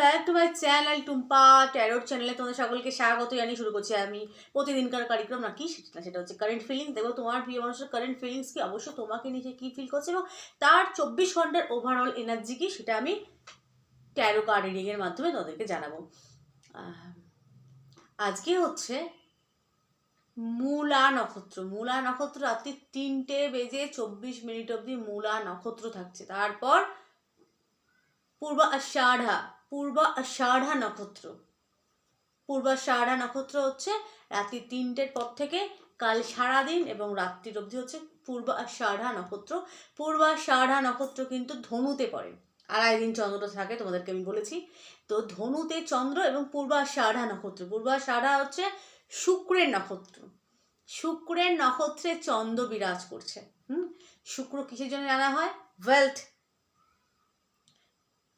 Back to my channel Tumpa tarot চ্যানেলে তোমাদের সকলকে স্বাগত জানিয়ে শুরু করছি আমি। প্রতিদিনকার কার্যক্রম না কি, সেটা সেটা হচ্ছে কারেন্ট ফিলিংস দেখো, তোমার প্রিয় মানুষের কারেন্ট ফিলিংস কি অবশ্য তোমাকে নিজে কী ফিল করছে এবং তার চব্বিশ ঘণ্টার ওভারঅল এনার্জি কি, সেটা আমি ট্যারো কার্ড রিডিংয়ের মাধ্যমে তোমাদেরকে জানাব। আজকে হচ্ছে মূলা নক্ষত্র। মূলা নক্ষত্র রাত্রি তিনটে বেজে চব্বিশ মিনিট অবধি মূলা নক্ষত্র থাকছে। তারপর পূর্ব আষাঢ়া পূর্ব আষাঢ়া নক্ষত্র। পূর্ব আষাঢ়া নক্ষত্র হচ্ছে রাত্রি তিনটের পর থেকে কাল সারাদিন এবং রাত্রির অবধি হচ্ছে পূর্ব আষাঢ়া নক্ষত্র। পূর্ব আষাঢ়া নক্ষত্র কিন্তু ধনুতে পড়ে। আড়াই দিন চন্দ্রটা থাকে, তোমাদেরকে আমি বলেছি। তো ধনুতে চন্দ্র এবং পূর্ব আষাঢ়া নক্ষত্র। পূর্ব আষাঢ়া হচ্ছে শুক্রের নক্ষত্র। শুক্রের নক্ষত্রে চন্দ্র বিরাজ করছে। হুম? শুক্র কিসের জন্য জানা হয়? ওয়েলথ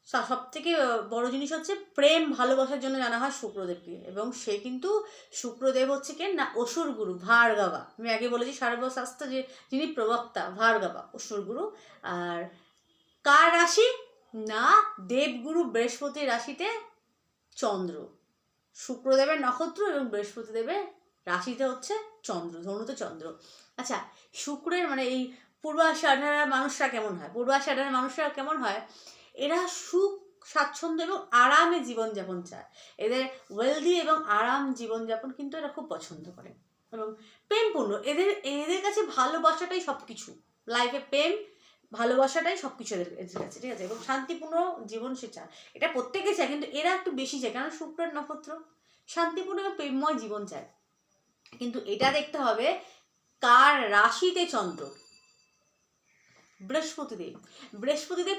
সব থেকে বড় জিনিস হচ্ছে প্রেম ভালোবাসার জন্য জানা হয় শুক্রদেবকে। এবং সে কিন্তু শুক্রদেব হচ্ছে কে? না, অসুর গুরু, ভার্গাবা। আমি আগে বলেছি সর্বশাস্ত্র যে, যিনি প্রবক্তা, ভার্গাবা, অসুর গুরু। আর কার রাশি? না, দেবগুরু বৃহস্পতির রাশিতে চন্দ্র। শুক্রদেবের নক্ষত্র এবং বৃহস্পতি দেবের রাশিতে হচ্ছে চন্দ্র, ধনুতে চন্দ্র। আচ্ছা শুক্রের মানে এই পূর্বাষাঢ়ার মানুষরা কেমন হয়? পূর্বাষাঢ়ার মানুষরা কেমন হয়? এরা সুখ, স্বাচ্ছন্দ্য এবং আরামে জীবনযাপন চায়। এদের ওয়েলদি এবং আরাম জীবনযাপন কিন্তু এরা খুব পছন্দ করে এবং প্রেমপূর্ণ। এদের এদের কাছে ভালোবাসাটাই সব কিছু লাইফে প্রেম, ভালোবাসাটাই সব কিছু এদের এদের কাছে, ঠিক আছে? এবং শান্তিপূর্ণ জীবন সে চায়। এটা প্রত্যেকে চায়, কিন্তু এরা একটু বেশি চায়। কারণ শুক্রের নক্ষত্র শান্তিপূর্ণ এবং প্রেমময় জীবন চায়। কিন্তু এটা দেখতে হবে কার রাশিতে চন্দ্র? বৃহস্পতিদেব। বৃহস্পতিদেব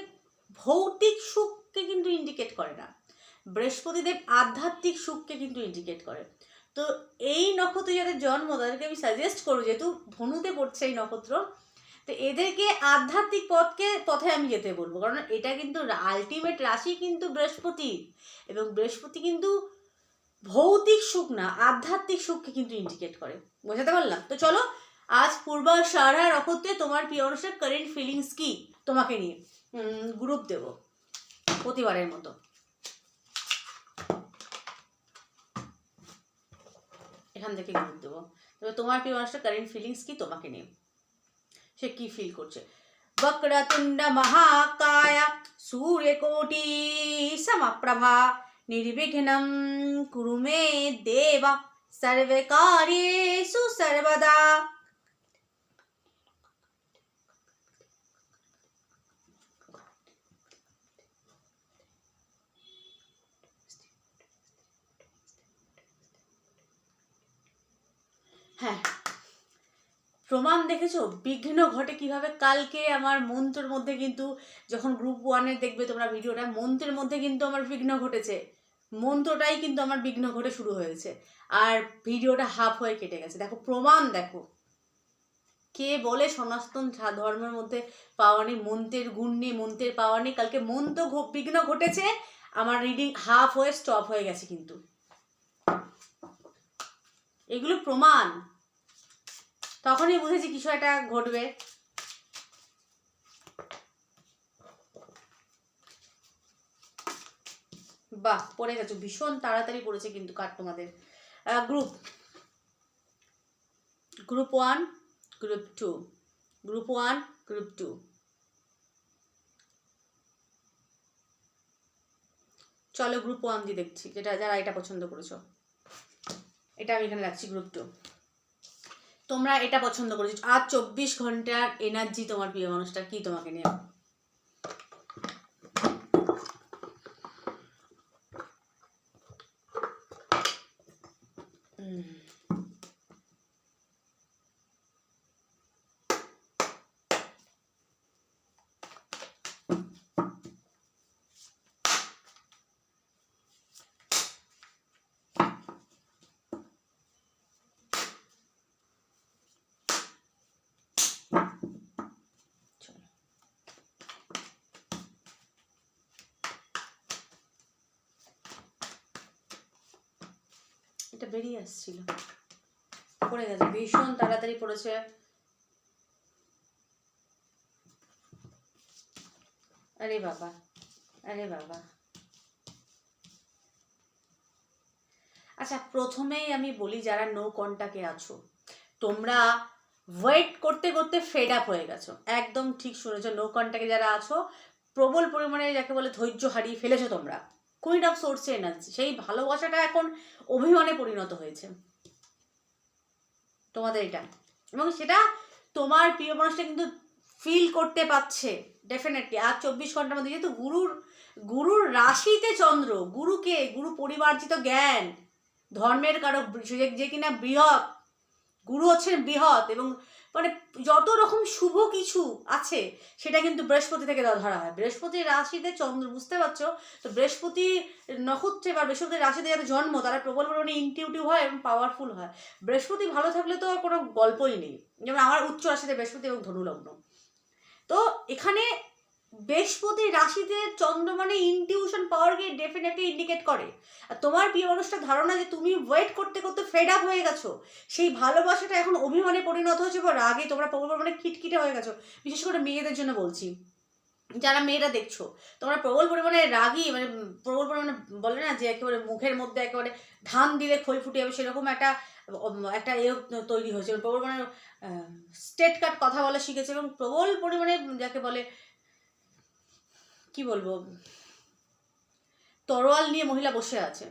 ভৌতিক সুখকে কিন্তু ইন্ডিকেট করে না। বৃহস্পতিদেব আধ্যাত্মিক সুখকে কিন্তু ইন্ডিকেট করে। তো এই নক্ষত্রে যাদের জন্ম, তাদেরকে আমি সাজেস্ট করব, যেহেতু ধনুতে পড়ছে এই নক্ষত্র, তো এদেরকে আধ্যাত্মিক পথকে, পথে আমি যেতে বলব। কারণ এটা কিন্তু আলটিমেট রাশি কিন্তু বৃহস্পতি। এবং বৃহস্পতি কিন্তু ভৌতিক সুখ না, আধ্যাত্মিক সুখকে কিন্তু ইন্ডিকেট করে। বোঝাতে পারলাম? তো চলো, আজ পূর্বা সারা নক্ষত্রে তোমার প্রিয় অনুষ্ঠান কারেন্ট ফিলিংস কি? তোমাকে নিয়ে। গ্রুপ দেব, প্রতিবারের মতো। এখান থেকে গ্রুপ দেবো। তোমার প্রিয় মানুষটা কারেন্ট ফিলিংস কি তোমাকে নিয়ে? সে কি ফিল করছে? বক্রতুণ্ড মহাকায় সূর্যকোটি সমপ্রভা নির্বিঘ্নম কুরু মে দেব। সর্বকার্যেষু সর্বদা। হ্যাঁ। প্রমাণ দেখেছ? বিঘ্ন ঘটে কীভাবে? কালকে আমার মন্ত্রের মধ্যে কিন্তু যখন গ্রুপ ওয়ানে দেখবে তোমরা ভিডিওটা, মন্ত্রের মধ্যে কিন্তু আমার বিঘ্ন ঘটেছে। মন্ত্রটাই কিন্তু আমার বিঘ্ন ঘটে শুরু হয়েছে। আর ভিডিওটা হাফ হয়ে কেটে গেছে। দেখো, প্রমাণ দেখো। কে বলে সনাতন ধর্মের মধ্যে পাওয়া নেই? মন্ত্রের গুণ নেই, মন্ত্রের পাওয়া নেই। কালকে মন্ত্র বিঘ্ন ঘটেছে। আমার রিডিং হাফ হয়ে স্টপ হয়ে গেছে কিন্তু। এগুলো প্রমাণ। তখনই বুঝেছি কিছু একটা ঘটবে। বাহ, পড়ে গেছো। ভীষণ তাড়াতাড়ি পড়েছে কিন্তু কার তোমাদের। Group group one group two group one group two চলো গ্রুপ ওয়ান দিয়ে দেখছি। যেটা, যারা এটা পছন্দ করেছ। এটা আমি এখানে রাখছি গ্রুপ টু তোমরা এটা পছন্দ করেছ। আর চব্বিশ ঘণ্টার এনার্জি তোমার প্রিয় মানুষটা কি তোমাকে নিয়ে? আসছিল। পড়ে গেছে, ভীষণ তাড়াতাড়ি পড়েছে। আরে বাবা আরে বাবা। আচ্ছা প্রথমেই আমি বলি যারা নো কন্টাক্টে আছো, তোমরা ওয়েট করতে করতে ফেড আপ হয়ে গেছো। একদম ঠিক শুনেছো নো কন্ট্যাক্টে যারা আছো, প্রবল পরিমাণে যাকে বলে ধৈর্য হারিয়ে ফেলেছো তোমরা। কুইন অফ সোর্সে এনার্জি। সেই ভালোবাসাটা এখন অভিমানে পরিণত হয়েছে। তোমাদের এটা। এবং সেটা তোমার প্রিয় মানুষটা কিন্তু ফিল করতে পারছে ডেফিনেটলি আর চব্বিশ ঘণ্টার মধ্যে যেহেতু গুরুর গুরুর রাশিতে চন্দ্র, গুরুকে, গুরু পরিবার্জিত জ্ঞান, ধর্মের কারও যে কিনা বৃহৎ গুরু হচ্ছেন বৃহৎ এবং মানে যত রকম শুভ কিছু আছে, সেটা কিন্তু বৃহস্পতি থেকে ধরা হয়। বৃহস্পতির রাশিতে চন্দ্র, বুঝতে পারছ? তো বৃহস্পতি নক্ষত্রে বা বৃহস্পতির রাশিতে যাদের জন্ম, তারা প্রবল পরিমাণে ইনটিউটিভ হয় এবং পাওয়ারফুল হয়। বৃহস্পতি ভালো থাকলে তো কোনো গল্পই নেই। যেমন আমার উচ্চ রাশিতে বৃহস্পতি এবং ধনুলগ্ন। তো এখানে বৃহস্পতি রাশিতে চন্দ্র মানে ইনটিউশন পাওয়ারকে ডেফিনেটলি ইন্ডিকেট করে। আর তোমার প্রিয় মানুষটার ধারণা যে তুমি ওয়েট করতে করতে ফেড আপ হয়ে গেছো, সেই ভালোবাসাটা এখন অভিমানে পরিণত হয়েছে বা রাগে তোমরা প্রবল মানে খিটখিটে হয়ে গেছো। বিশেষ করে মেয়েদের জন্য বলছি। যারা মেয়েরা দেখছ, তোমরা প্রবল পরিমাণে রাগি মানে প্রবল পরিমাণে বলে না যে একেবারে মুখের মধ্যে একেবারে ধান দিলে খই ফুটে যাবে, সেরকম একটা একটা এ তৈরি হয়েছে। প্রবল মানে স্টেট কাট কথা বলা শিখেছে এবং প্রবল পরিমাণে যাকে বলে কি বলব? তরোয়াল নিয়ে মহিলা বসে আছে।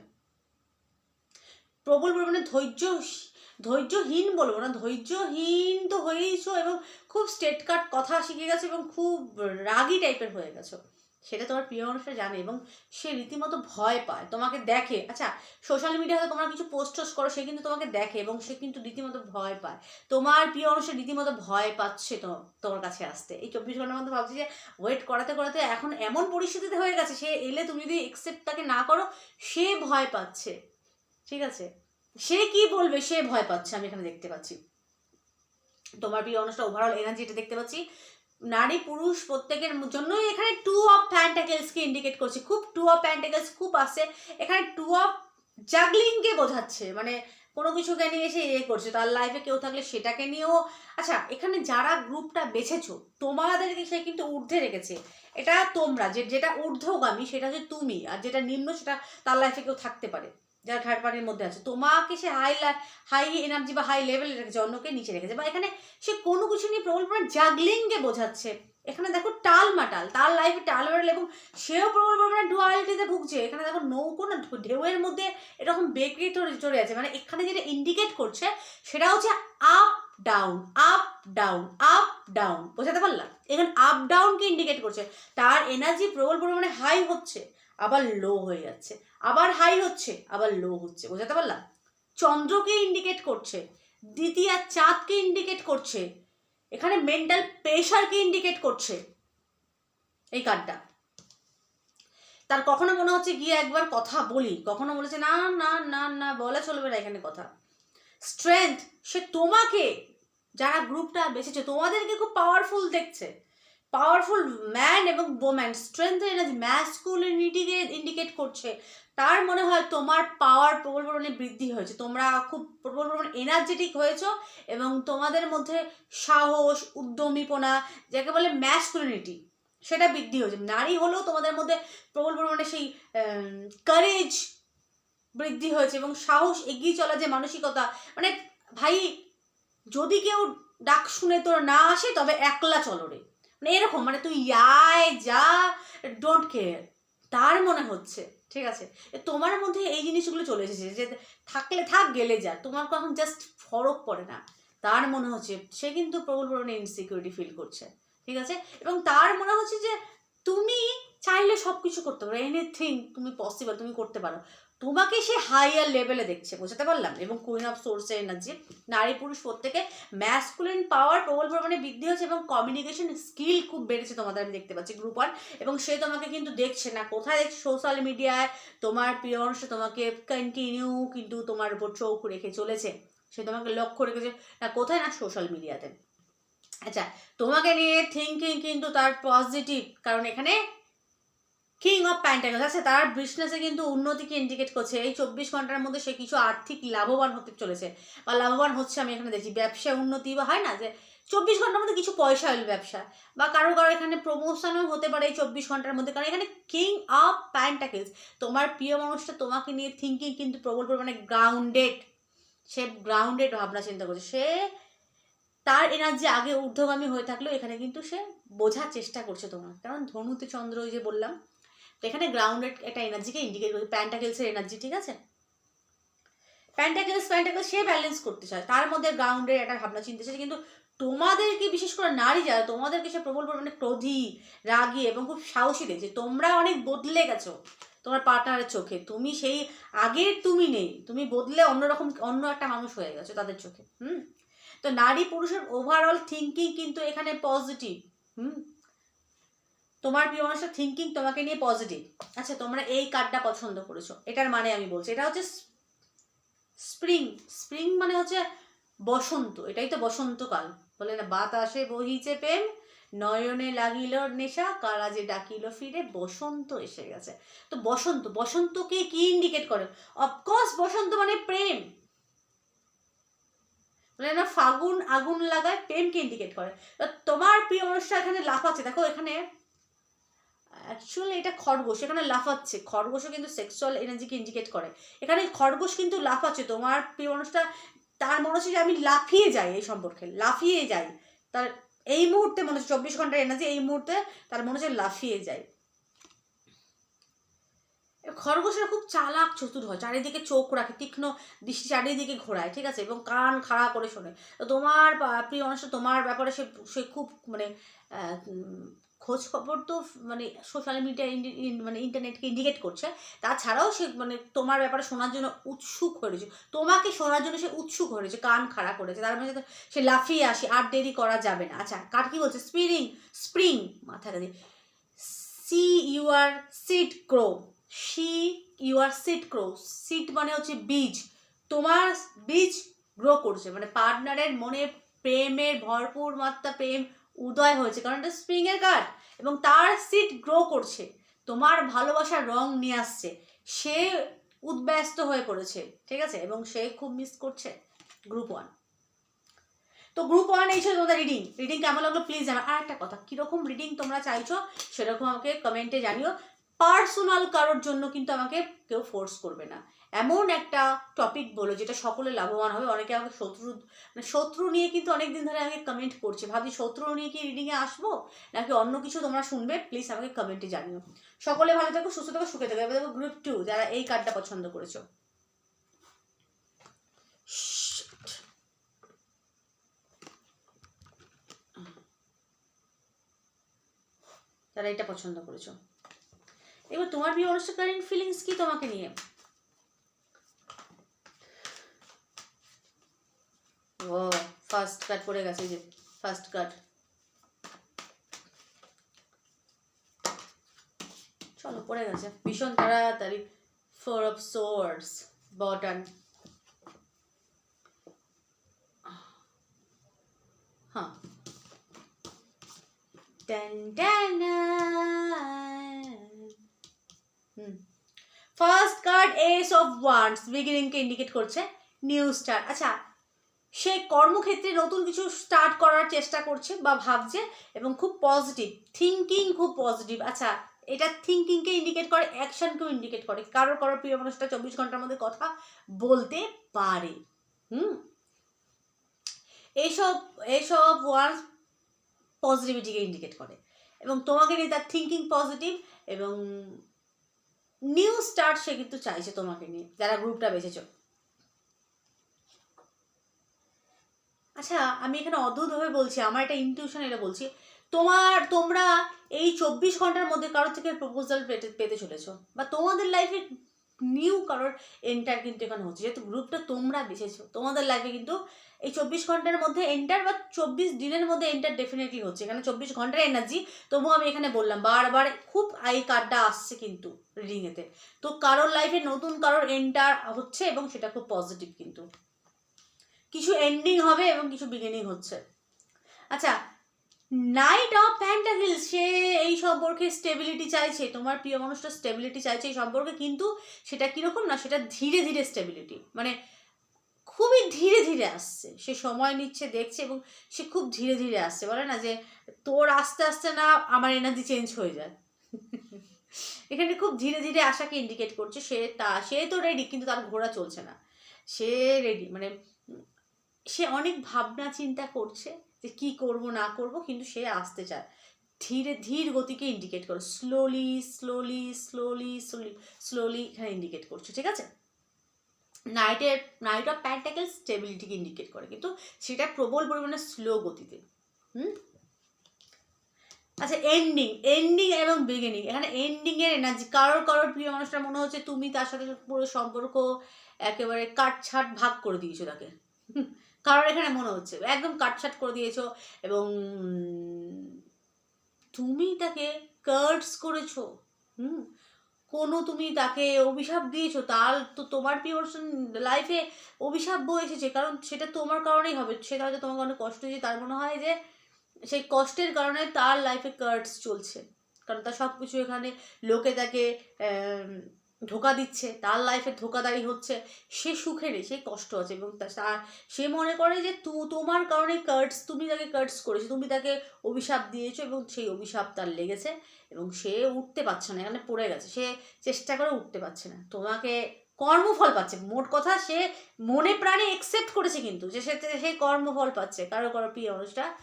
প্রবল পরিমাণে ধৈর্য, ধৈর্যহীন বলব না, ধৈর্যহীন তো হয়েইছো এবং খুব স্টেট কাট কথা শিখে গেছো এবং খুব রাগি টাইপের হয়ে গেছো। সেটা তোমার প্রিয় মানুষরা জানে এবং সে রীতিমতো ভয় পায়, তোমাকে দেখে। আচ্ছা সোশ্যাল মিডিয়াতে তোমরা কিছু পোস্ট টোস্ট করো, সে কিন্তু তোমাকে দেখে এবং সে কিন্তু রীতিমতো ভয় পায়। তোমার প্রিয় মানুষের রীতিমতো ভয় পাচ্ছে তো, তোমার কাছে আসতে। এই চব্বিশ ঘণ্টার মধ্যে ভাবছি যে ওয়েট করাতে করাতে এখন এমন পরিস্থিতিতে হয়ে গেছে, সে এলে তুমি যদি একসেপ্ট তাকে না করো, সে ভয় পাচ্ছে। ঠিক আছে? সে কি বলবে, সে ভয় পাচ্ছে, আমি এখানে দেখতে পাচ্ছি। তোমার প্রিয় মানুষটা ওভারঅল এনার্জি এটা দেখতে পাচ্ছি। নারী পুরুষ প্রত্যেকের জন্যই এখানে টু অফ প্যান্টাকেলসকে ইন্ডিকেট করছে। খুব টু অফ প্যান্টাকেলস খুব আসে এখানে টু অফ জাগলিংকে বোঝাচ্ছে। মানে কোনো কিছুকে নিয়ে এসে ইয়ে করছে। তার লাইফে কেউ থাকলে সেটাকে নিয়েও। আচ্ছা এখানে যারা গ্রুপটা বেছেছো, তোমাদেরকে সে কিন্তু ঊর্ধ্বে রেখেছে। এটা তোমরা যে, যেটা ঊর্ধ্বগামী, সেটা হচ্ছে তুমি। আর যেটা নিম্ন, সেটা তার লাইফে কেউ থাকতে পারে। যারা থার্ড পার্টির মধ্যে আছে। তোমাকে সে হাই হাই এনার্জি বা হাই লেভেলে রেখেছে, অন্যকে নিচে রেখেছে। বা এখানে সে কোনো কিছু নিয়ে প্রবল পরিমাণ জাগলিংকে বোঝাচ্ছে। এখানে দেখো টাল মাটাল, তার লাইফে টাল মাটাল এবং সেও প্রবল পরিমাণে ডুয়ালিটিতে ভুগছে। এখানে দেখো নৌকো না ঢেউয়ের মধ্যে এরকম বেঁকে চড়ে আছে। মানে এখানে যেটা ইন্ডিকেট করছে, সেটা হচ্ছে up down up down up down বোঝাতে পারলাম? এখানে আপ ডাউনকে ইন্ডিকেট করছে। তার এনার্জি প্রবল পরিমাণে হাই হচ্ছে। আবার লো হয়ে যাচ্ছে। আবার হাই হচ্ছে, আবার লো হচ্ছে। বোঝাতে পারলাম? চন্দ্রকে ইন্ডিকেট করছে, দ্বিতীয় চাঁদকে ইন্ডিকেট করছে, এখানে মেন্টাল প্রেশারকে ইন্ডিকেট করছে। এই কার্ডটা তার কখনো মনে হচ্ছে গিয়ে একবার কথা বলি, কখনো বলেছে না না না না, বলা চলবে না এখানে কথা। স্ট্রেংথ সে তোমাকে, যারা গ্রুপটা বেঁচেছে তোমাদেরকে খুব পাওয়ারফুল দেখছে। পাওয়ারফুল ম্যান এবং ওম্যান স্ট্রেংথ এনার্জি ম্যাসকুলিনিটিকে ইন্ডিকেট করছে। তার মনে হয় তোমার পাওয়ার প্রবল পরিমাণে বৃদ্ধি হয়েছে। তোমরা খুব প্রবল পরিমাণে এনার্জেটিক হয়েছো এবং তোমাদের মধ্যে সাহস, উদ্যমীপনা, যাকে বলে ম্যাসকুলিনিটি সেটা বৃদ্ধি হয়েছে। নারী হলেও তোমাদের মধ্যে প্রবল পরিমাণে সেই কারেজ বৃদ্ধি হয়েছে এবং সাহস এগিয়ে চলা যে মানসিকতা মানে ভাই, যদি কেউ ডাক শুনে তোর না আসে, তবে একলা চলো রে। মানে এরকম মানে তুই আয় যা ডোন্ট কেয়ার তার মনে হচ্ছে, ঠিক আছে? তোমার মধ্যে এই জিনিসগুলো চলে এসেছে যে থাকলে থাক, গেলে যা। তোমার এখন জাস্ট ফরক পড়ে না। তার মনে হচ্ছে, সে কিন্তু প্রবল পরিমাণে ইনসিকিউরিটি ফিল করছে, ঠিক আছে? এবং তার মনে হচ্ছে যে তুমি চাইলে সব কিছু করতে পারো এনিথিং তুমি পসিবল তুমি করতে পারো। তোমাকে সে হাইয়ার লেভেলে দেখছে, বোঝাতে পারলাম? এবং কুইন অফ সোর্সে এনার্জি নারী পুরুষ প্রত্যেকে ম্যাসকুলিন পাওয়ার প্রবল পরিমাণে বৃদ্ধি হচ্ছে এবং কমিউনিকেশন স্কিল খুব বেড়েছে তোমাদের আমি দেখতে পাচ্ছি গ্রুপ ওয়ান এবং সে তোমাকে কিন্তু দেখছে না। কোথায় দেখছে? সোশ্যাল মিডিয়ায় তোমার প্রিয় মানুষ তোমাকে কন্টিনিউ কিন্তু তোমার উপর চোখ রেখে চলেছে। সে তোমাকে লক্ষ্য রেখেছে। না, কোথায়? না সোশ্যাল মিডিয়াতে আচ্ছা তোমাকে নিয়ে থিঙ্কিং কিন্তু তার পজিটিভ কারণ এখানে কিং অফ প্যান্টাগলস আছে তার বিজনেসে কিন্তু উন্নতিকে ইন্ডিকেট করছে। এই চব্বিশ ঘণ্টার মধ্যে সে কিছু আর্থিক লাভবান হতে চলেছে। বা লাভবান হচ্ছে, আমি এখানে দেখছি ব্যবসায় উন্নতি বা, হয় না? যে চব্বিশ ঘণ্টার মধ্যে কিছু পয়সা এলো ব্যবসা। বা কারও কারও এখানে প্রমোশনও হতে পারে এই চব্বিশ ঘণ্টার মধ্যে। কারণ এখানে কিং অফ প্যান্টাকেলস তোমার প্রিয় মানুষটা তোমাকে নিয়ে থিঙ্কিং কিন্তু প্রবল পরিমাণে গ্রাউন্ডেড সে গ্রাউন্ডেড ভাবনা চিন্তা করছে। সে তার এনার্জি আগে ঊর্ধ্বগামী হয়ে থাকলেও এখানে কিন্তু সে বোঝার চেষ্টা করছে তোমার। কারণ ধনুতে চন্দ্র ওই যে বললাম তো এখানে গ্রাউন্ডেড একটা এনার্জিকে ইন্ডিকেট করছে প্যান্টাকেলসের এনার্জি ঠিক আছে? প্যান্টাকেলস প্যান্টাকেলস সে ব্যালেন্স করতে চায়। তার মধ্যে গ্রাউন্ডের একটা ভাবনা, চিন্তা চায় কিন্তু তোমাদেরকে, বিশেষ করে নারী যারা, তোমাদেরকে সে প্রবল পরিমাণে ক্রোধী, রাগী এবং খুব সাহসী দেখছে। তোমরা অনেক বদলে গেছো তোমার পার্টনারের চোখে। তুমি সেই আগের তুমি নেই। তুমি বদলে অন্যরকম, অন্য একটা মানুষ হয়ে গেছো তাদের চোখে। হুম? তো নারী পুরুষের ওভারঅল থিঙ্কিং কিন্তু এখানে পজিটিভ হুম? তোমার প্রিয় মানুষের থিঙ্কিং তোমাকে নিয়ে পজিটিভ আচ্ছা তোমরা এই কার্ডটা পছন্দ করেছ। এটার মানে আমি বলছি, এটা হচ্ছে স্প্রিং স্প্রিং মানে হচ্ছে বসন্ত, এটাই তো বসন্তকাল। বলে না, বাতাসে বহিছে প্রেম, নয়নে লাগিল নেশা, কারাজে ডাকিল ফিরে, বসন্ত এসে গেছে। তো বসন্ত, বসন্তকে কি ইন্ডিকেট করে? অফকোর্স বসন্ত মানে প্রেম। বলে না, ফাগুন আগুন লাগায় প্রেমকে ইন্ডিকেট করে। তোমার প্রিয় মানুষটা এখানে লাফাচ্ছে। দেখো, এখানে অ্যাকচুয়ালি এটা খরগোশ, এখানে লাফাচ্ছে। খরগোশও কিন্তু সেক্সুয়াল এনার্জিকে ইন্ডিকেট করে। এখানে খরগোশ কিন্তু লাফাচ্ছে। তোমার প্রিয় মানুষটা, তার মনে হচ্ছে যে আমি লাফিয়ে যাই এই সম্পর্কে, লাফিয়ে যাই। তার এই মুহূর্তে মনে হচ্ছে, চব্বিশ ঘণ্টার এনার্জি এই মুহূর্তে তার মনে হচ্ছে লাফিয়ে যায় খরগোশের খুব চালাক, চতুর হয়। চারিদিকে চোখ রাখে, তীক্ষ্ণ দৃষ্টি চারিদিকে ঘোরায়, ঠিক আছে? এবং কান খাড়া করে শোনে। তো তোমার প্রিয় মানুষটা তোমার ব্যাপারে সে সে খুব মানে খোঁজ খবর তো মানে সোশ্যাল মিডিয়া মানে ইন্টারনেটকে ইন্ডিকেট করছে। তাছাড়াও সে মানে তোমার ব্যাপারে শোনার জন্য উৎসুক হয়ে রয়েছে তোমাকে শোনার জন্য সে উৎসুক হয়ে রয়েছে কান খাড়া করেছে। তার মধ্যে সে লাফিয়ে আসে, আর দেরি করা যাবে না। আচ্ছা কার কি বলছে? স্প্রিং স্প্রিং মাথা কাজে C U R seed crow C U R seed crow seed মানে হচ্ছে বীজ। তোমার বীজ গ্রো করছে। মানে পার্টনারের মনে প্রেমের ভরপুর মাত্রা, প্রেম উদয় হয়েছে। কারণ এটা স্প্রিংয়ের কার্ড এবং তার সিট গ্রো করছে। তোমার ভালোবাসার রং নিয়ে আসছে। সে উদ্ব্যস্ত হয়ে পড়েছে, ঠিক আছে? এবং সে খুব মিস করছে গ্রুপ ওয়ান তো গ্রুপ ওয়ান এই ছিল তোমাদের রিডিং রিডিং কেমন লাগল প্লিজ জানো আর একটা কথা, কীরকম রিডিং তোমরা চাইছো সেরকম আমাকে কমেন্টে জানিও। পার্সোনাল কারোর জন্য কিন্তু আমাকে কেউ ফোর্স করবে না। এমন একটা টপিক বলো যেটা সকলে লাভবান হবে। অনেকে আমাকে শত্রু মানে শত্রু নিয়ে কিন্তু অনেক দিন ধরে আমাকে কমেন্ট করছে। ভাবি শত্রু নিয়ে কি রিডিংয়ে আসব? নাকি অন্য কিছু তোমরা শুনবে? প্লিজ আমাকে কমেন্টে জানিও। সকলে ভালো থাকো, সুস্থ থাকো, সুখে থাকো। এবার দেখো গ্রুপ টু যারা এই কার্ডটা পছন্দ করেছ. যারা এটা পছন্দ করেছ। এবার তোমার প্রিয় অনুষ্ঠানকালীন ফিলিংস কি তোমাকে নিয়ে? ও ফার্স্ট কাট পড়ে গেছে যে ফার্স্ট কাট চলো, পড়ে গেছে। ভীষণ তাড়াতাড়ি। ফোর অফ সোর্ডস বটন হ্যাঁ. হুম। First card ace of wands বিগিনিংকে indicate করছে নিউ স্টার্ট আচ্ছা সে কর্মক্ষেত্রে নতুন কিছু স্টার্ট করার চেষ্টা করছে বা ভাবছে এবং খুব পজিটিভ থিঙ্কিং খুব পজিটিভ আচ্ছা এটা থিঙ্কিংকে ইন্ডিকেট করে অ্যাকশনকেও ইন্ডিকেট করে। কারোর কারোর প্রিয় মানুষটা চব্বিশ ঘণ্টার মধ্যে কথা বলতে পারে। হুম। এইসব এইসব ওয়ার্ডস পজিটিভিটিকে ইন্ডিকেট করে। এবং তোমাকে নিয়ে তার থিঙ্কিং পজিটিভ এবং নিউ স্টার্ট সে কিন্তু চাইছে তোমাকে নিয়ে, যারা গ্রুপটা বেঁচেছ আচ্ছা আমি এখানে অদ্ভুত অদ্ভুতভাবে বলছি, আমার একটা ইনটিউশন এটা বলছি। তোমার, তোমরা এই চব্বিশ ঘণ্টার মধ্যে কারোর থেকে প্রপোজাল পেতে পেতে চলেছো, বা তোমাদের লাইফে নিউ কারোর এন্টার কিন্তু এখানে হচ্ছে। যেহেতু গ্রুপটা তোমরা বেছেছো, তোমাদের লাইফে কিন্তু এই চব্বিশ ঘণ্টার মধ্যে এন্টার বা চব্বিশ দিনের মধ্যে এন্টার ডেফিনেটলি হচ্ছে। এখানে চব্বিশ ঘণ্টার এনার্জি তবুও আমি এখানে বললাম, বারবার খুব আই কার্ডটা আসছে কিন্তু রিডিংয়েতে তো কারোর লাইফে নতুন কারোর এন্টার হচ্ছে এবং সেটা খুব পজিটিভ কিন্তু। কিছু এন্ডিং হবে এবং কিছু বিগিনিং হচ্ছে। আচ্ছা নাইট অফ প্যান্টাহিল সে এই সম্পর্কে স্টেবিলিটি চাইছে। তোমার প্রিয় মানুষটা স্টেবিলিটি চাইছে এই সম্পর্কে, কিন্তু সেটা কীরকম না, সেটা ধীরে ধীরে স্টেবিলিটি মানে খুবই ধীরে ধীরে আসছে। সে সময় নিচ্ছে, দেখছে এবং সে খুব ধীরে ধীরে আসছে। বলে না যে, তোর আস্তে আস্তে না আমার এনার্জি চেঞ্জ হয়ে যায়। এখানে খুব ধীরে ধীরে আশাকে ইন্ডিকেট করছে। সে তা, সে তো রেডি কিন্তু তার ঘোড়া চলছে না। সে রেডি মানে সে অনেক ভাবনা চিন্তা করছে যে, কি করব, না করব, কিন্তু সে আসতে চায়। ধীরে, ধীর গতিকে ইন্ডিকেট করো। Slowly slowly slowly slowly slowly এখানে ইন্ডিকেট করছে। ঠিক আছে? নাইটের নাইট অফ প্যান্টাকেল স্টেবিলিটিকে ইন্ডিকেট করে, কিন্তু সেটা প্রবল পরিমাণে স্লো গতিতে। হুম? আচ্ছা এন্ডিং এন্ডিং এবং বিগিনিং এখানে এন্ডিংয়ের এনার্জি কারোর কারোর প্রিয় মানুষটা মনে হচ্ছে তুমি তার সাথে পুরো সম্পর্ক একেবারে কাটছাট ভাগ করে দিয়েছ তাকে। কারোর এখানে মনে হচ্ছে, একদম কাটছাট করে দিয়েছ এবং তুমি তাকে কার্ডস করেছ। হুম? কোনো তুমি তাকে অভিশাপ দিয়েছ, তার তো তোমার পিওর্সন লাইফে অভিশাপ বয়ে এসেছে। কারণ সেটা তোমার কারণেই হবে। সেটা হয়তো তোমাকে অনেক কষ্ট হয়েছে তার মনে হয় যে সেই কষ্টের কারণে তার লাইফে কার্ডস চলছে। কারণ তার সব কিছু এখানে লোকে তাকে ধোকা দিচ্ছে, তার লাইফে ধোকাদারি হচ্ছে, সে সুখে নেই, সে কষ্ট আছে এবং তা- তা- সে মনে করে যে তু, তোমার কারণে কার্ডস তুমি তাকে কার্ডস করেছ, তুমি তাকে অভিশাপ দিয়েছ এবং সেই অভিশাপ তার লেগেছে এবং সে উঠতে পারছে না, এখানে পড়ে গেছে, সে চেষ্টা করে উঠতে পারছে না। তোমাকে কর্মফল পাচ্ছে, মোট কথা সে মনে প্রাণে একসেপ্ট করেছে কিন্তু, যে সে সে কর্মফল পাচ্ছে, কারও কারও প্রিয় মানুষটা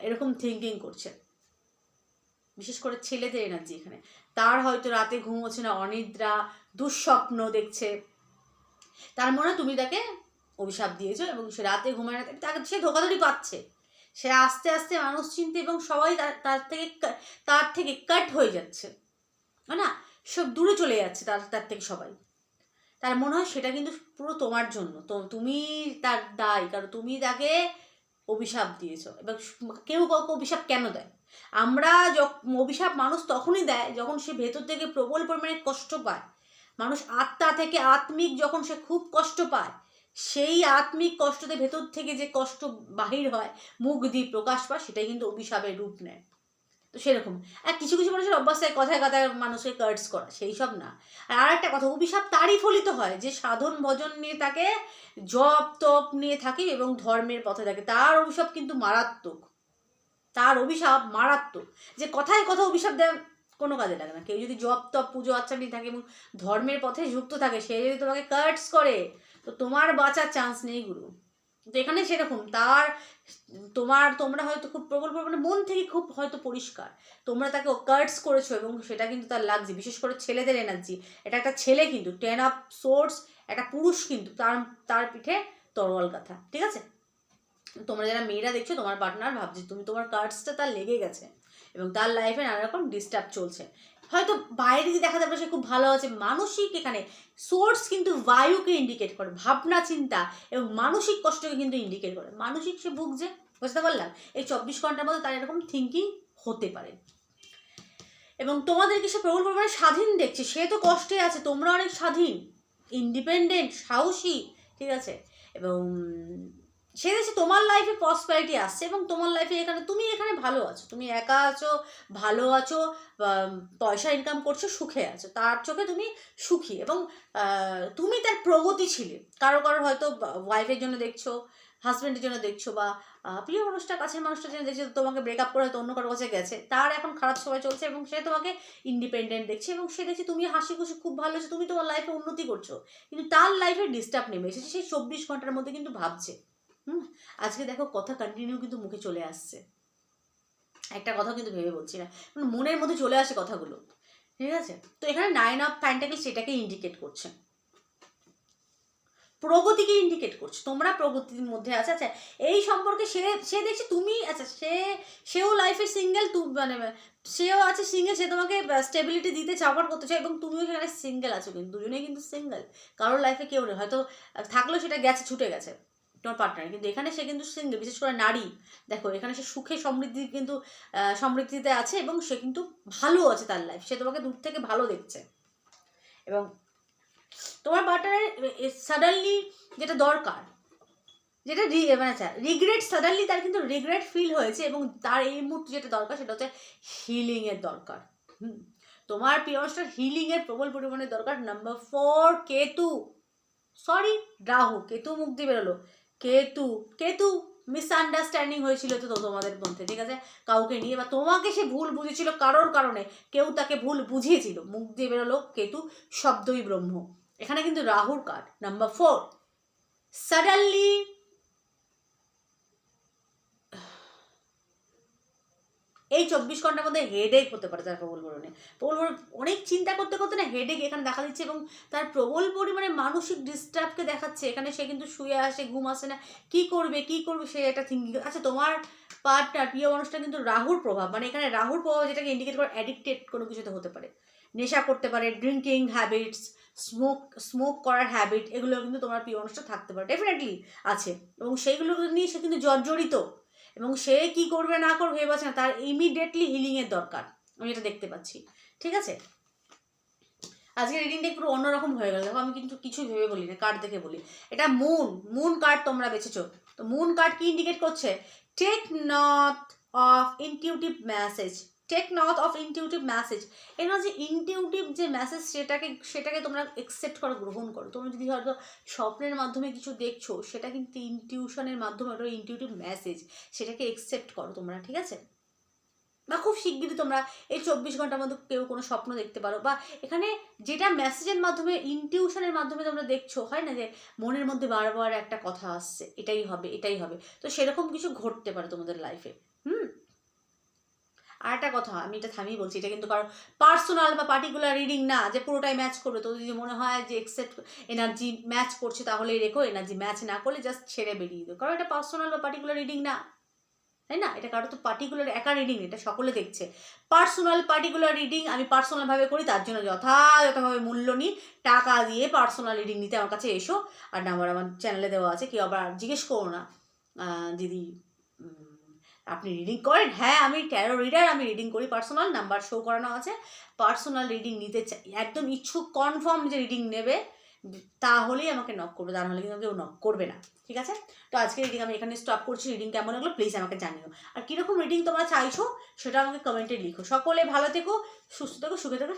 এরকম থিঙ্কিং করছে। বিশেষ করে ছেলেদের এনার্জি এখানে। তার হয়তো রাতে ঘুম হচ্ছে না, অনিদ্রা, দুঃস্বপ্ন দেখছে। তার মনে তুমি তাকে অভিশাপ দিয়েছ এবং সে রাতে ঘুমায় না, তাকে সে ধোকাধড়ি পাচ্ছে। সে আস্তে আস্তে মানুষ চিনতে এবং সবাই তার থেকে তার থেকে কাট হয়ে যাচ্ছে। হয় না? সব দূরে চলে যাচ্ছে তার তার থেকে সবাই। তার মনে হয় সেটা কিন্তু পুরো তোমার জন্য। তো তুমি তার দায়, কারণ তুমি তাকে অভিশাপ দিয়েছ। এবার কেউ কাউকে অভিশাপ কেন দেয়? আমরা অভিশাপ মানুষ তখনই দেয় যখন সে ভেতর থেকে প্রবল পরিমাণে কষ্ট পায়। মানুষ আত্মা থেকে আত্মিক যখন সে খুব কষ্ট পায়, সেই আত্মিক কষ্টতে ভেতর থেকে যে কষ্ট বাহির হয়, মুখ দিয়ে প্রকাশ পায়, সেটাই কিন্তু অভিশাপের রূপ নেয়। তো সেরকম। আর কিছু কিছু মানুষের অভ্যাসে কথায় কথায় মানুষকে কার্ডস করা, সেই সব না। আর আরেকটা কথা, অভিশাপ তারই ফলিত হয় যে সাধন ভজন নিয়ে থাকে জপ তপ নিয়ে থাকে এবং ধর্মের পথে থাকে। তার অভিশাপ কিন্তু মারাত্মক। তার অভিশাপ মারাত্মক। যে কথায় কথা অভিশাপ দেয় কোনো কাজে লাগে না। কেউ যদি জপ তপ, পুজো আচ্ছা নিয়ে থাকে এবং ধর্মের পথে যুক্ত থাকে, সে যদি তোমাকে কার্ডস করে, তো তোমার বাঁচার চান্স নেই গুরু। তো এখানে সেরকম, তার তোমার, তোমরা হয়তো খুব প্রবল পরিমাণে মন থেকে খুব হয়তো পরিষ্কার। তোমরা তাকে কার্টস করেছ এবং সেটা কিন্তু তার লাগছে। বিশেষ করে ছেলেদের এনার্জি এটা একটা ছেলে কিন্তু টেন অফ সোর্স একটা পুরুষ কিন্তু, তার তার পিঠে তরোয়াল কথা ঠিক আছে? তোমরা যারা মেয়েরা দেখছ, তোমার পার্টনার ভাবছে তুমি তোমার কার্ডসটা তার লেগে গেছে এবং তার লাইফে নানা রকম ডিস্টার্ব চলছে। হয়তো বাইরে দিয়ে দেখা যাবে সে খুব ভালো আছে, মানসিক এখানে সোর্স কিন্তু বায়ুকে ইন্ডিকেট করে, ভাবনা, চিন্তা এবং মানসিক কষ্টকে কিন্তু ইন্ডিকেট করে। মানসিক সে ভুগছে, বুঝতে পারলাম? এই চব্বিশ ঘণ্টার মধ্যে তার এরকম থিঙ্কিং হতে পারে। এবং তোমাদেরকে সে প্রবল পরিমাণে স্বাধীন দেখছে। সে তো কষ্টে আছে, তোমরা অনেক স্বাধীন ইন্ডিপেন্ডেন্ট সাহসী, ঠিক আছে? এবং সে দেখছে তোমার লাইফে প্রসপ্যারিটি আসছে এবং তোমার লাইফে এখানে, তুমি এখানে ভালো আছো, তুমি একা আছো, ভালো আছো পয়সা ইনকাম করছ, সুখে আছো, তার চোখে তুমি সুখী এবং তুমি তার প্রগতি ছিলে। কারও কারও হয়তো ওয়াইফের জন্য দেখছ হাজব্যান্ডের জন্য দেখছ বা প্রিয় মানুষটা, কাছের মানুষটার জন্য দেখছ তোমাকে ব্রেকআপ করে হয়তো অন্য কারও কাছে গেছে। তার এখন খারাপ সময় চলছে এবং সে তোমাকে ইন্ডিপেন্ডেন্ট দেখছে এবং সে দেখছে তুমি হাসি খুশি, খুব ভালো আছো, তুমি তোমার লাইফে উন্নতি করছ। কিন্তু তার লাইফে ডিস্টার্ব নেমে এসেছে সেই চব্বিশ ঘণ্টার মধ্যে কিন্তু ভাবছে। হুম, আজকে দেখো কথা কন্টিনিউ কিন্তু মুখে চলে আসছে। একটা কথা কিন্তু ভেবে বলছি না। মানে মনের মধ্যে চলে আসে কথাগুলো। ঠিক আছে? তো এখানে নাইন অফ প্যান্টাকেল সেটাকে ইন্ডিকেট করছে। প্রগতিকে ইন্ডিকেট করছে। তোমরা প্রগতির মধ্যে আছে। আচ্ছা এই সম্পর্কে সে সে দেখছে তুমি আচ্ছা সে, সেও লাইফে সিঙ্গেল তু মানে সেও আছে সিঙ্গেল সে তোমাকে স্টেবিলিটি দিতে চাপার করতে চায় এবং তুমিও সেখানে সিঙ্গেল আছো কিন্তু, দুজনেই কিন্তু সিঙ্গেল কারোর লাইফে কেউ নেই। হয়তো থাকলেও সেটা গেছে, ছুটে গেছে। তোমার পার্টনার কিন্তু এখানে সে কিন্তু সিঙ্গেল বিশেষ করে নারী। দেখো, এখানে সে সুখে সমৃদ্ধি কিন্তু সমৃদ্ধিতে আছে এবং সে কিন্তু ভালো আছে তার লাইফ সে তোমাকে দূর থেকে ভালো দেখছে। এবং তোমার পার্টনারের সাডেনলি যেটা দরকার, যেটা রি- মানে আচ্ছা রিগ্রেট সাডেনলি তার কিন্তু রিগ্রেট ফিল হয়েছে এবং তার এই মুহূর্তে যেটা দরকার সেটা হচ্ছে হিলিংয়ের দরকার। হুম? তোমার প্রিয় মানুষটার হিলিংয়ের প্রবল পরিমাণে দরকার। Number four Ketu. Sorry Rahu, Ketu দিয়ে বেরোলো কেতু কেতু মিসআন্ডারস্ট্যান্ডিং হয়েছিল তো তোমাদের মধ্যে, ঠিক আছে? কাউকে নিয়ে বা তোমাকে সে ভুল বুঝেছিল কারোর কারণে, কেউ তাকে ভুল বুঝিয়েছিল। মুখ দিয়ে বেরোলো কেতু, শব্দই ব্রহ্ম। এখানে কিন্তু রাহুর কাঠ নাম্বার ফোর সাডেনলি এই চব্বিশ ঘণ্টার মধ্যে হেডেক হতে পারে তার প্রবল পরিমাণে প্রবল পরি- অনেক চিন্তা করতে করতে না হেডেক এখানে দেখা দিচ্ছে এবং তার প্রবল পরিমাণে মানসিক ডিস্টার্বকে দেখাচ্ছে। এখানে সে কিন্তু শুয়ে আসে, ঘুম আসে না। কি করবে কি করবে সে একটা থিঙ্কিং আচ্ছা তোমার পার্টনার প্রিয় মানুষটা কিন্তু রাহুর প্রভাব মানে এখানে রাহুর প্রভাব যেটাকে ইন্ডিকেট করে অ্যাডিক্টেড কোনো কিছুতে হতে পারে। নেশা করতে পারে ড্রিঙ্কিং হ্যাবিটস স্মোক স্মোক করার হ্যাবিট এগুলো কিন্তু তোমার প্রিয় মানুষটা থাকতে পারে। ডেফিনেটলি আছে। এবং সেইগুলো নিয়ে সে কিন্তু জর্জরিত। এবং সে কি করবে না করবে ভেবে পাচ্ছে না, তার ইমিডিয়েটলি হিলিংয়ের দরকার। আমি এটা দেখতে পাচ্ছি। ঠিক আছে? আজকে রিডিংটা একটু অন্যরকম হয়ে গেল। দেখো, আমি কিন্তু কিছু ভেবে বলি না কার্ড দেখে বলি। এটা মুন মুন কার্ড তোমরা বেছেছো। তো মুন কার্ড কি ইন্ডিকেট করছে? Take note of intuitive message take note of intuitive message এগুলো যে ইনটিউটিভ যে মেসেজ সেটাকে সেটাকে তোমরা একসেপ্ট করো, গ্রহণ করো। তোমরা যদি হয়তো স্বপ্নের মাধ্যমে কিছু দেখছ, সেটা কিন্তু ইনটিউশনের মাধ্যমে ওটা ইনটিউটিভ মেসেজ সেটাকে একসেপ্ট করো তোমরা, ঠিক আছে? বা খুব শিগগিরই তোমরা এই চব্বিশ ঘণ্টার মধ্যে কেউ কোনো স্বপ্ন দেখতে পারো বা এখানে যেটা মেসেজের মাধ্যমে ইনটিউশনের মাধ্যমে তোমরা দেখছ, হয় না যে মনের মধ্যে বারবার একটা কথা আসছে, এটাই হবে এটাই হবে। তো সেরকম কিছু ঘটতে পারে তোমাদের লাইফে হুম? আর একটা কথা, আমি এটা থামিয়ে বলছি, এটা কিন্তু কারও পার্সোনাল বা পার্টিকুলার রিডিং না, যে পুরোটাই ম্যাচ করবে। তো যদি মনে হয় যে এক্সেপ্ট এনার্জি ম্যাচ করছে, তাহলেই রেখো এনার্জি ম্যাচ না করলে জাস্ট ছেড়ে বেরিয়ে দিও। কারণ এটা পার্সোনাল বা পার্টিকুলার রিডিং না। তাই না? এটা কারও তো পার্টিকুলার একা রিডিং এটা সকলে দেখছে। পার্সোনাল পার্টিকুলার রিডিং আমি পার্সোনালভাবে করি, তার জন্য যথাযথভাবে মূল্য নিই, টাকা দিয়ে পার্সোনাল রিডিং নিতে আমার কাছে এসো। আর নাম্বার আমার চ্যানেলে দেওয়া আছে, কেউ আবার জিজ্ঞেস করো না দিদি। আপনি রিডিং করেন। হ্যাঁ আমি ট্যারো রিডার আমি রিডিং করি। পার্সোনাল নাম্বার শো করানো আছে। পার্সোনাল রিডিং নিতে চাই। একদম ইচ্ছুক কনফার্ম যে রিডিং নেবে, তাহলেই আমাকে নক করবে। তা নাহলে কিন্তু কেউ নক করবে না। ঠিক আছে? তো আজকে রিডিং আমি এখানে স্টপ করছি। রিডিং কেমন হলো? প্লিজ আমাকে জানিও। আর কীরকম রিডিং তোমরা চাইছো, সেটা আমাকে কমেন্টে লিখো। সকলে ভালো থেকো, সুস্থ থেকো, সুখে থেকো।